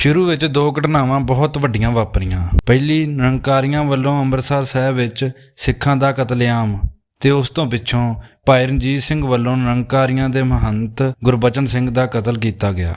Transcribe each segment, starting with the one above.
ਸ਼ੁਰੂ ਵਿੱਚ ਦੋ ਘਟਨਾਵਾਂ ਬਹੁਤ ਵੱਡੀਆਂ ਵਾਪਰੀਆਂ। ਪਹਿਲੀ ਨਿਰੰਕਾਰੀਆਂ ਵੱਲੋਂ ਅੰਮ੍ਰਿਤਸਰ ਸਾਹਿਬ ਵਿੱਚ ਸਿੱਖਾਂ ਦਾ ਕਤਲੇਆਮ ਤੇ ਉਸ ਤੋਂ ਪਿੱਛੋਂ ਭਾਈ ਰਣਜੀਤ ਸਿੰਘ ਵੱਲੋਂ ਨਿਰੰਕਾਰੀਆਂ ਦੇ ਮਹੰਤ ਗੁਰਬਚਨ ਸਿੰਘ ਦਾ ਕਤਲ ਕੀਤਾ ਗਿਆ।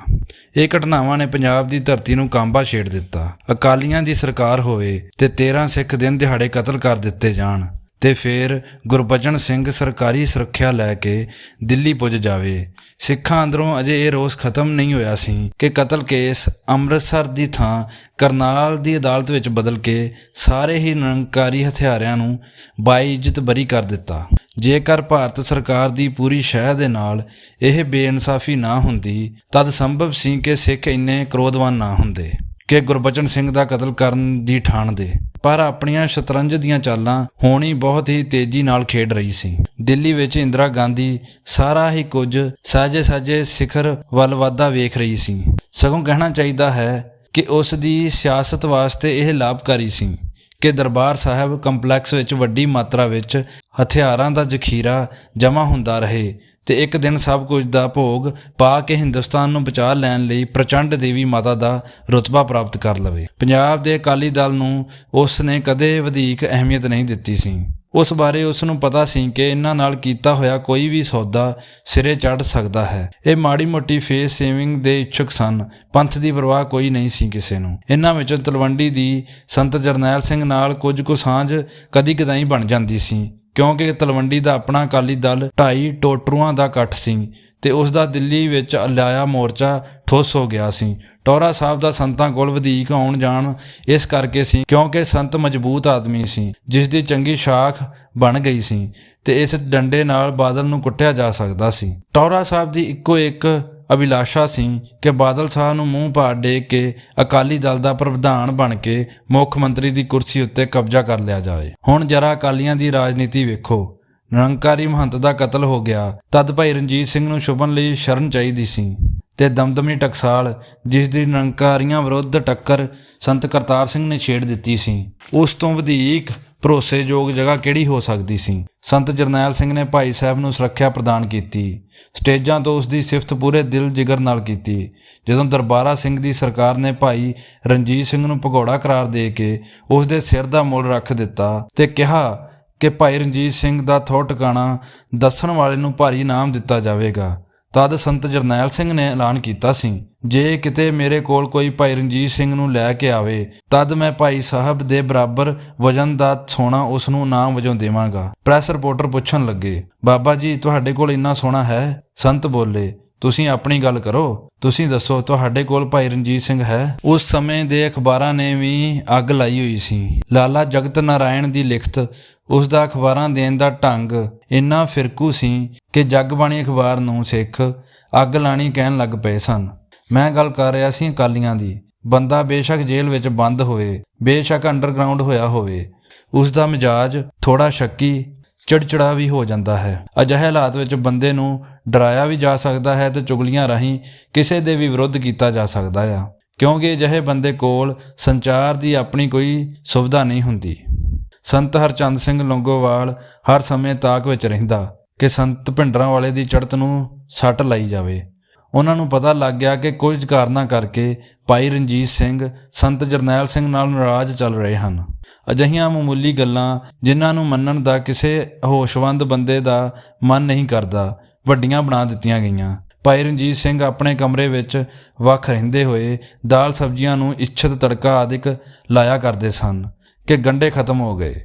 ਇਹ ਘਟਨਾਵਾਂ ਨੇ ਪੰਜਾਬ ਦੀ ਧਰਤੀ ਨੂੰ ਕਾਂਬਾ ਛੇੜ ਦਿੱਤਾ। ਅਕਾਲੀਆਂ ਦੀ ਸਰਕਾਰ ਹੋਵੇ ਤੇ 13 ਸਿੱਖ ਦਿਨ ਦਿਹਾੜੇ ਕਤਲ ਕਰ ਦਿੱਤੇ ਜਾਣ। ਤੇ ਫਿਰ ਗੁਰਬਚਨ ਸਿੰਘ ਸਰਕਾਰੀ ਸੁਰੱਖਿਆ ਲੈ ਕੇ ਦਿੱਲੀ ਪੁੱਜ ਜਾਵੇ। ਸਿੱਖਾਂ ਅੰਦਰੋਂ ਅਜੇ ਇਹ ਰੋਸ ਖਤਮ ਨਹੀਂ ਹੋਇਆ ਸੀ ਕਿ ਕਤਲ ਕੇਸ ਅੰਮ੍ਰਿਤਸਰ ਦੀ ਥਾਂ ਕਰਨਾਲ ਦੀ ਅਦਾਲਤ ਵਿੱਚ ਬਦਲ ਕੇ ਸਾਰੇ ਹੀ ਨਿਰੰਕਾਰੀ ਹਥਿਆਰਿਆਂ ਨੂੰ ਬਾਇਜ਼ਤ ਬਰੀ ਕਰ ਦਿੱਤਾ। ਜੇਕਰ ਭਾਰਤ ਸਰਕਾਰ ਦੀ ਪੂਰੀ ਸ਼ਹਿ ਦੇ ਨਾਲ ਇਹ ਬੇਇਨਸਾਫੀ ਨਾ ਹੁੰਦੀ, ਤਦ ਸੰਭਵ ਸੀ ਕਿ ਸਿੱਖ ਇੰਨੇ ਕ੍ਰੋਧਵਾਨ ਨਾ ਹੁੰਦੇ, ਕਿ ਗੁਰਬਚਨ ਸਿੰਘ ਦਾ ਕਤਲ ਕਰਨ ਦੀ ਠਾਣ ਦੇ। ਪਰ ਆਪਣੀਆਂ ਸ਼ਤਰੰਜ ਦੀਆਂ ਚਾਲਾਂ ਹੋਣੀ ਬਹੁਤ ਹੀ ਤੇਜ਼ੀ ਨਾਲ ਖੇਡ ਰਹੀ ਸੀ। ਦਿੱਲੀ ਵਿੱਚ ਇੰਦਰਾ ਗਾਂਧੀ ਸਾਰਾ ਹੀ ਕੁਝ ਸਾਜੇ ਸਾਜੇ ਸਿਖਰ ਵੱਲ ਵਾਧਾ ਵੇਖ ਰਹੀ ਸੀ। ਸਗੋਂ ਕਹਿਣਾ ਚਾਹੀਦਾ ਹੈ ਕਿ ਉਸ ਦੀ ਸਿਆਸਤ ਵਾਸਤੇ ਇਹ ਲਾਭਕਾਰੀ ਸੀ। ਕਿ ਦਰਬਾਰ ਸਾਹਿਬ ਕੰਪਲੈਕਸ ਵਿੱਚ ਵੱਡੀ ਮਾਤਰਾ ਵਿੱਚ ਹਥਿਆਰਾਂ ਦਾ ਜ਼ਖੀਰਾ ਜਮ੍ਹਾਂ ਹੁੰਦਾ ਰਹੇ ਤੇ ਇੱਕ ਦਿਨ ਸਭ ਕੁਝ ਦਾ ਭੋਗ ਪਾ ਕੇ ਹਿੰਦੁਸਤਾਨ ਨੂੰ ਬਚਾ ਲੈਣ ਲਈ ਪ੍ਰਚੰਡ ਦੇਵੀ ਮਾਤਾ ਦਾ ਰੁਤਬਾ ਪ੍ਰਾਪਤ ਕਰ ਲਵੇ। ਪੰਜਾਬ ਦੇ ਅਕਾਲੀ ਦਲ ਨੂੰ ਉਸ ਨੇ ਕਦੇ ਵਧੇਕ ਅਹਿਮੀਅਤ ਨਹੀਂ ਦਿੱਤੀ ਸੀ। ਉਸ ਬਾਰੇ ਉਸ ਨੂੰ ਪਤਾ ਸੀ ਕਿ ਇਹਨਾਂ ਨਾਲ ਕੀਤਾ ਹੋਇਆ ਕੋਈ ਵੀ ਸੌਦਾ ਸਿਰੇ ਚੜ ਸਕਦਾ ਹੈ। ਇਹ ਮਾੜੀ ਮੋਟੀ ਫੇਸ ਸੇਵਿੰਗ ਦੇ ਇੱਛੁਕ ਸਨ। ਪੰਥ ਦੀ ਪਰਵਾਹ ਕੋਈ ਨਹੀਂ ਸੀ ਕਿਸੇ ਨੂੰ। ਇਹਨਾਂ ਵਿੱਚੋਂ ਤਲਵੰਡੀ ਦੀ ਸੰਤ ਜਰਨੈਲ ਸਿੰਘ ਨਾਲ ਕੁਝ ਕੁ ਸਾਂਝ ਕਦੀ ਕਦਾਈ ਬਣ ਜਾਂਦੀ ਸੀ। ਕਿਉਂਕਿ ਤਲਵੰਡੀ ਦਾ ਆਪਣਾ ਅਕਾਲੀ ਦਲ ਢਾਈ ਟੋਟਰੂਆਂ ਦਾ ਇਕੱਠ ਸੀ ਤੇ ਉਸ ਦਾ ਦਿੱਲੀ ਵਿੱਚ ਲਾਇਆ ਮੋਰਚਾ ਠੁੱਸ ਹੋ ਗਿਆ ਸੀ। ਟੋਰਾ ਸਾਹਿਬ ਦਾ ਸੰਤਾਂ ਕੋਲ ਵਧੇਕ ਆਉਣ ਜਾਣ ਇਸ ਕਰਕੇ ਸੀ ਕਿਉਂਕਿ ਸੰਤ ਮਜ਼ਬੂਤ ਆਦਮੀ ਸੀ, ਜਿਸ ਦੀ ਚੰਗੀ ਸ਼ਾਖ ਬਣ ਗਈ ਸੀ ਤੇ ਇਸ ਡੰਡੇ ਨਾਲ ਬਾਦਲ ਨੂੰ ਕੁੱਟਿਆ ਜਾ ਸਕਦਾ ਸੀ। ਟੋਰਾ ਸਾਹਿਬ ਦੀ ਇੱਕੋ ਇੱਕ ਅਭਿਲਾਸ਼ਾ ਸੀ ਕਿ ਬਾਦਲ ਸਾਹਿਬ ਨੂੰ ਮੂੰਹ ਭਾਰ ਦੇ ਕੇ ਅਕਾਲੀ ਦਲ ਦਾ ਪ੍ਰਧਾਨ ਬਣ ਕੇ ਮੁੱਖ ਮੰਤਰੀ ਦੀ ਕੁਰਸੀ ਉੱਤੇ ਕਬਜ਼ਾ ਕਰ ਲਿਆ ਜਾਵੇ। ਹੁਣ ਜਰਾ ਅਕਾਲੀਆਂ ਦੀ ਰਾਜਨੀਤੀ ਵੇਖੋ। ਨਿਰੰਕਾਰੀ ਮਹੰਤ ਦਾ ਕਤਲ ਹੋ ਗਿਆ। ਤਦ ਭਾਈ ਰਣਜੀਤ ਸਿੰਘ ਨੂੰ ਸ਼ੁਭਨ ਲਈ ਸ਼ਰਨ ਚਾਹੀਦੀ ਸੀ ਤੇ ਦਮਦਮੀ ਟਕਸਾਲ, ਜਿਸ ਦੀ ਨਿਰੰਕਾਰੀਆਂ ਵਿਰੁੱਧ ਟੱਕਰ ਸੰਤ ਕਰਤਾਰ ਸਿੰਘ ਨੇ ਛੇੜ ਦਿੱਤੀ ਸੀ, ਉਸ ਤੋਂ ਵਧੇਕ ਭਰੋਸੇਯੋਗ ਜਗ੍ਹਾ ਕਿਹੜੀ ਹੋ ਸਕਦੀ ਸੀ? ਸੰਤ ਜਰਨੈਲ ਸਿੰਘ ਨੇ ਭਾਈ ਸਾਹਿਬ ਨੂੰ ਸੁਰੱਖਿਆ ਪ੍ਰਦਾਨ ਕੀਤੀ। ਸਟੇਜਾਂ ਤੋਂ ਉਸ ਦੀ ਸਿਫਤ ਪੂਰੇ ਦਿਲ ਜਿਗਰ ਨਾਲ ਕੀਤੀ। ਜਦੋਂ ਦਰਬਾਰਾ ਸਿੰਘ ਦੀ ਸਰਕਾਰ ਨੇ ਭਾਈ ਰਣਜੀਤ ਸਿੰਘ ਨੂੰ ਭਗੌੜਾ ਕਰਾਰ ਦੇ ਕੇ ਉਸ ਦੇ ਸਿਰ ਦਾ ਮੁੱਲ ਰੱਖ ਦਿੱਤਾ ਤੇ ਕਿਹਾ ਕਿ ਭਾਈ ਰਣਜੀਤ ਸਿੰਘ ਦਾ ਥੋ ਟਿਕਾਣਾ ਦੱਸਣ ਵਾਲੇ ਨੂੰ ਭਾਰੀ ਇਨਾਮ ਦਿੱਤਾ ਜਾਵੇਗਾ। ਤਦ ਸੰਤ ਜਰਨੈਲ ਸਿੰਘ ਨੇ ਐਲਾਨ ਕੀਤਾ ਸੀ, ਜੇ ਕਿਤੇ ਮੇਰੇ ਕੋਲ ਕੋਈ ਭਾਈ ਰਣਜੀਤ ਸਿੰਘ ਨੂੰ ਲੈ ਕੇ ਆਵੇ, ਤਦ ਮੈਂ ਭਾਈ ਸਾਹਿਬ ਦੇ ਬਰਾਬਰ ਵਜਨ ਦਾ ਸੋਨਾ ਉਸ ਨੂੰ ਨਾਮ ਵਜੋਂ ਦੇਵਾਂਗਾ। ਪ੍ਰੈਸ ਰਿਪੋਰਟਰ ਪੁੱਛਣ ਲੱਗੇ, ਬਾਬਾ ਜੀ, ਤੁਹਾਡੇ ਕੋਲ ਇੰਨਾ ਸੋਨਾ ਹੈ? ਸੰਤ ਬੋਲੇ ਤੁਸੀਂ ਆਪਣੀ ਗੱਲ ਕਰੋ। ਤੁਸੀਂ ਦੱਸੋ, ਤੁਹਾਡੇ ਕੋਲ ਭਾਈ ਰਣਜੀਤ ਸਿੰਘ ਹੈ? ਉਸ ਸਮੇਂ ਦੇ ਅਖਬਾਰਾਂ ਨੇ ਵੀ ਅੱਗ ਲਾਈ ਹੋਈ ਸੀ। ਲਾਲਾ ਜਗਤ ਨਾਰਾਇਣ ਦੀ ਲਿਖਤ ਉਸ ਦਾ ਅਖਬਾਰਾਂ ਦੇਣ ਦਾ ਢੰਗ ਇੰਨਾ ਫਿਰਕੂ ਸੀ ਕਿ ਜਗਬਾਣੀ ਅਖਬਾਰ ਨੂੰ ਸਿੱਖ ਅੱਗ ਲਾਣੀ ਕਹਿਣ ਲੱਗ ਪਏ ਸਨ। ਮੈਂ ਗੱਲ ਕਰ ਰਿਹਾ ਸੀ ਅਕਾਲੀਆਂ ਦੀ। ਬੰਦਾ ਬੇਸ਼ੱਕ ਜੇਲ੍ਹ ਵਿੱਚ ਬੰਦ ਹੋਵੇ, ਬੇਸ਼ੱਕ ਅੰਡਰਗਰਾਉਂਡ ਹੋਇਆ ਹੋਵੇ ਉਸ ਦਾ ਮਿਜਾਜ ਥੋੜਾ ਸ਼ੱਕੀ ਚਿੜਚਿੜਾ ਵੀ ਹੋ ਜਾਂਦਾ ਹੈ। ਅਜਿਹੇ ਹਾਲਾਤ ਵਿੱਚ ਬੰਦੇ ਨੂੰ ਡਰਾਇਆ ਵੀ ਜਾ ਸਕਦਾ ਹੈ ਤੇ ਚੁਗਲੀਆਂ ਰਾਹੀਂ ਕਿਸੇ ਦੇ ਵੀ ਵਿਰੁੱਧ ਕੀਤਾ ਜਾ ਸਕਦਾ ਆ। ਕਿਉਂਕਿ ਅਜਿਹੇ ਬੰਦੇ ਕੋਲ ਸੰਚਾਰ ਦੀ ਆਪਣੀ ਕੋਈ ਸੁਵਿਧਾ ਨਹੀਂ ਹੁੰਦੀ। ਸੰਤ ਹਰਚੰਦ ਸਿੰਘ ਲੰਗੋਵਾਲ ਹਰ ਸਮੇਂ ਤਾਕ ਵਿੱਚ ਰਹਿੰਦਾ ਕਿ ਸੰਤ ਭਿੰਡਰਾਂ ਵਾਲੇ ਦੀ ਚੜਤ ਨੂੰ ਸੱਟ ਲਈ ਜਾਵੇ। ਉਹਨਾਂ ਨੂੰ ਪਤਾ ਲੱਗ ਗਿਆ ਕਿ ਕੁਝ ਕਾਰਨਾਂ ਕਰਕੇ ਭਾਈ ਰਣਜੀਤ ਸਿੰਘ, ਸੰਤ ਜਰਨੈਲ ਸਿੰਘ ਨਾਲ ਨਾਰਾਜ਼ ਚੱਲ ਰਹੇ ਹਨ। ਅਜਿਹੀਆਂ ਮਾਮੂਲੀ ਗੱਲਾਂ ਜਿਨ੍ਹਾਂ ਨੂੰ ਮੰਨਣ ਦਾ ਕਿਸੇ ਹੋਸ਼ਵੰਦ ਬੰਦੇ ਦਾ ਮਨ ਨਹੀਂ ਕਰਦਾ, ਵੱਡੀਆਂ ਬਣਾ ਦਿੱਤੀਆਂ ਗਈਆਂ। ਭਾਈ ਰਣਜੀਤ ਸਿੰਘ ਆਪਣੇ ਕਮਰੇ ਵਿੱਚ ਵੱਖ ਰਹਿੰਦੇ ਹੋਏ ਦਾਲ ਸਬਜ਼ੀਆਂ ਨੂੰ ਇੱਛਤ ਤੜਕਾ ਆਦਿਕ ਲਾਇਆ ਕਰਦੇ ਸਨ ਕਿ ਗੰਡੇ ਖਤਮ ਹੋ ਗਏ।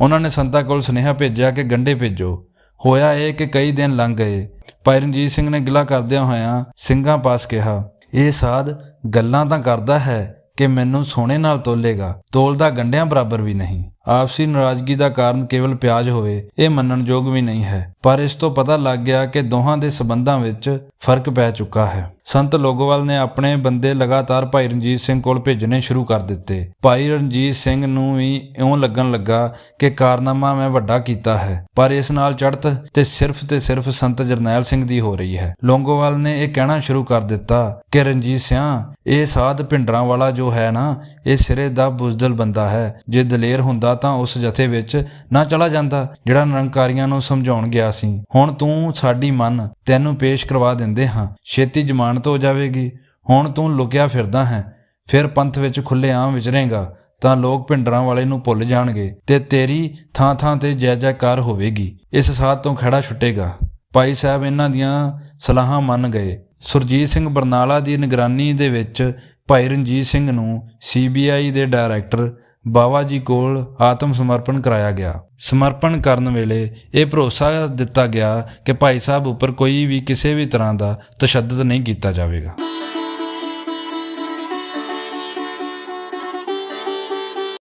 ਉਹਨਾਂ ਨੇ ਸੰਤਾਂ ਕੋਲ ਸੁਨੇਹਾ ਭੇਜਿਆ ਕਿ ਗੰਡੇ ਭੇਜੋ। ਹੋਇਆ ਇਹ ਕਿ ਕਈ ਦਿਨ ਲੰਘ ਗਏ। ਭਾਈ ਰਣਜੀਤ ਸਿੰਘ ਨੇ ਗਿਲਾ ਕਰਦਿਆਂ ਹੋਇਆਂ ਸਿੰਘਾਂ ਪਾਸ ਕਿਹਾ, ਇਹ ਸਾਧ ਗੱਲਾਂ ਤਾਂ ਕਰਦਾ ਹੈ ਕਿ ਮੈਨੂੰ ਸੋਨੇ ਨਾਲ ਤੋਲੇਗਾ। ਤੋਲਦਾ ਗੰਡਿਆਂ ਬਰਾਬਰ ਵੀ ਨਹੀਂ। ਆਪਸੀ ਨਾਰਾਜ਼ਗੀ ਦਾ ਕਾਰਨ ਕੇਵਲ ਪਿਆਜ ਹੋਵੇ, ਇਹ ਮੰਨਣਯੋਗ ਵੀ ਨਹੀਂ ਹੈ। ਪਰ ਇਸ ਤੋਂ ਪਤਾ ਲੱਗ ਗਿਆ ਕਿ ਦੋਹਾਂ ਦੇ ਸਬੰਧਾਂ ਵਿੱਚ ਫ਼ਰਕ ਪੈ ਚੁੱਕਾ ਹੈ। ਸੰਤ ਲੋਗੋਵਾਲ ਨੇ ਆਪਣੇ ਬੰਦੇ ਲਗਾਤਾਰ ਭਾਈ ਰਣਜੀਤ ਸਿੰਘ ਕੋਲ ਭੇਜਣੇ ਸ਼ੁਰੂ ਕਰ ਦਿੱਤੇ। ਭਾਈ ਰਣਜੀਤ ਸਿੰਘ ਨੂੰ ਵੀ ਇਉਂ ਲੱਗਣ ਲੱਗਾ ਕਿ ਕਾਰਨਾਮਾ ਮੈਂ ਵੱਡਾ ਕੀਤਾ ਹੈ, ਪਰ ਇਸ ਨਾਲ ਚੜ੍ਹਤ ਤੇ ਸਿਰਫ ਤੇ ਸਿਰਫ ਸੰਤ ਜਰਨੈਲ ਸਿੰਘ ਦੀ ਹੋ ਰਹੀ ਹੈ। ਲੋਂਗੋਵਾਲ ਨੇ ਇਹ ਕਹਿਣਾ ਸ਼ੁਰੂ ਕਰ ਦਿੱਤਾ ਕਿ ਰਣਜੀਤ ਸਿਆ, ਇਹ ਸਾਧ ਭਿੰਡਰਾਂ ਵਾਲਾ ਜੋ ਹੈ ਨਾ, ਇਹ ਸਿਰੇ ਦਾ ਬੁਜ਼ਦਲ ਬੰਦਾ ਹੈ। ਜੇ ਦਲੇਰ ਹੁੰਦਾ ਤਾਂ ਉਸ ਜਥੇ ਵਿੱਚ ਨਾ ਚਲਾ ਜਾਂਦਾ, ਜਿਹੜਾ ਨਿਰੰਕਾਰੀਆਂ ਨੂੰ ਸਮਝਾਉਣ ਗਿਆ ਸੀ। ਹੁਣ ਤੂੰ ਸਾਡੀ ਮੰਨ, ਤੈਨੂੰ ਪੇਸ਼ ਕਰਵਾ ਦਿੰਦੇ ਹਾਂ। ਛੇਤੀ ਜਮਾਨ ਜ਼ਮਾਨਤ ਹੋ ਜਾਵੇਗੀ। ਹੁਣ ਤੂੰ ਲੁਕਿਆ ਫਿਰਦਾ ਹੈ। ਫਿਰ ਪੰਥ ਵਿੱਚ ਖੁੱਲ੍ਹੇਆਮ ਵਿਚਰੇਗਾ ਤਾਂ ਲੋਕ ਭਿੰਡਰਾਂ ਵਾਲੇ ਨੂੰ ਭੁੱਲ ਜਾਣਗੇ ਤੇ ਤੇਰੀ ਥਾਂ ਥਾਂ ਤੇ ਜੈ ਜੈਕਾਰ ਹੋਵੇਗੀ। ਇਸ ਸਾਥ ਤੋਂ ਖੜਾ ਛੁੱਟੇਗਾ। ਭਾਈ ਸਾਹਿਬ, ਇਹਨਾਂ ਦੀਆਂ ਸਲਾਹਾਂ ਮੰਨ ਗਏ। ਸੁਰਜੀਤ ਸਿੰਘ ਬਰਨਾਲਾ ਦੀ ਨਿਗਰਾਨੀ ਦੇ ਵਿੱਚ ਭਾਈ ਰਣਜੀਤ ਸਿੰਘ ਨੂੰ ਸੀਬੀਆਈ ਦੇ ਡਾਇਰੈਕਟਰ ਬਾਵਾ ਜੀ ਕੋਲ ਆਤਮ ਸਮਰਪਣ ਕਰਾਇਆ ਗਿਆ। ਸਮਰਪਣ ਕਰਨ ਵੇਲੇ ਇਹ ਭਰੋਸਾ ਦਿੱਤਾ ਗਿਆ ਕਿ ਭਾਈ ਸਾਹਿਬ ਉੱਪਰ ਕੋਈ ਵੀ ਕਿਸੇ ਵੀ ਤਰ੍ਹਾਂ ਦਾ ਤਸ਼ੱਦਦ ਨਹੀਂ ਕੀਤਾ ਜਾਵੇਗਾ।